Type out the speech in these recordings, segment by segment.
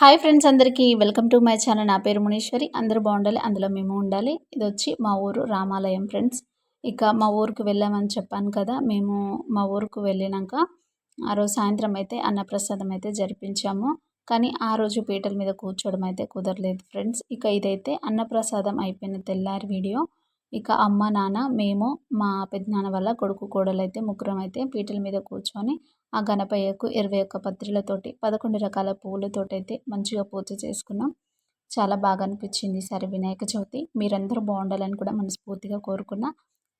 Hi friends అందరికీ welcome to my channel. నా పేరు మునీశ్వరి. అందరూ బాగుండాలి అందులో మేము ఉండాలి. ఇది వచ్చి మా ఊరు రామాలయం ఫ్రెండ్స్. ఇక మా ఊరికి వెళ్ళామని చెప్పాను కదా మేము మా ఊరికి వెళ్ళినాక ఆ రోజు సాయంత్రం అయితే అన్నప్రసాదం అయితే జరిపించాము. కానీ ఆ రోజు పీటల మీద కూర్చోవడం అయితే కుదరలేదు ఫ్రెండ్స్. ఇక ఇదైతే అన్నప్రసాదం అయిపోయిన తెల్లారి వీడియో. ఇక అమ్మ నాన్న మేము మా పెద్దనాన్న వల్ల కొడుకు కోడలు అయితే ముగ్గురం అయితే పీటల మీద కూర్చొని ఆ గణపయ్యకు ఇరవై ఒక్క పత్రిలతోటి పదకొండు రకాల పువ్వులతోటి అయితే మంచిగా పూజ చేసుకున్నాం. చాలా బాగా అనిపించింది సరే వినాయక చవితి. మీరందరూ బాగుండాలని కూడా మనస్ఫూర్తిగా కోరుకున్నా.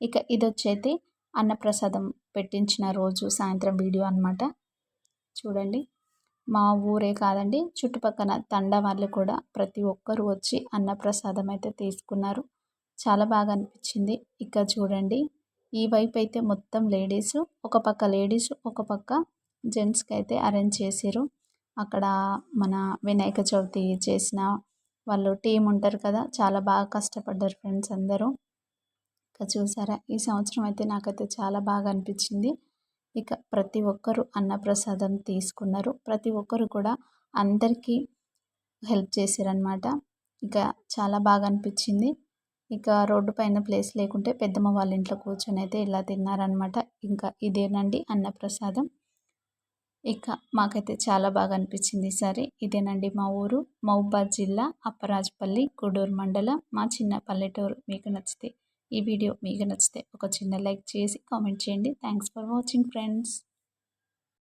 ఇక ఇది వచ్చైతే అన్నప్రసాదం పెట్టించిన రోజు సాయంత్రం వీడియో అనమాట చూడండి. మా ఊరే కాదండి చుట్టుపక్కల తండ వాళ్ళు కూడా ప్రతి ఒక్కరు వచ్చి అన్నప్రసాదం అయితే తీసుకున్నారు. చాలా బాగా అనిపించింది. ఇక్కడ చూడండి. ఈ వైపు అయితే మొత్తం లేడీస్ ఒక పక్క లేడీస్ ఒక పక్క జెంట్స్కి అయితే అరేంజ్ చేసారు అక్కడ మన వినాయక చవితి చేసిన వాళ్ళు టీం ఉంటారు కదా చాలా బాగా కష్టపడ్డారు ఫ్రెండ్స్ అందరూ. ఇక చూసారా ఈ సంవత్సరం అయితే నాకైతే చాలా బాగా అనిపించింది. ఇక ప్రతి ఒక్కరు అన్నప్రసాదం తీసుకున్నారు. ప్రతి ఒక్కరు కూడా అందరికీ హెల్ప్ చేశారనమాట ఇక చాలా బాగా అనిపించింది. ఇక రోడ్డు పైన ప్లేస్ లేకుంటే పెద్దమ్మ వాళ్ళ ఇంట్లో కూర్చొని అయితే ఇలా తిన్నారనమాట ఇంకా ఇదేనండి అన్నప్రసాదం. ఇక మాకైతే చాలా బాగా అనిపించింది సరే. ఇదేనండి మా ఊరు. మహబాద్ జిల్లా అప్పరాజపల్లి గూడూరు మండలం మా చిన్న పల్లెటూరు. మీకు నచ్చితే ఈ వీడియో మీకు నచ్చితే ఒక చిన్న లైక్ చేసి కామెంట్ చేయండి. Thanks for watching friends.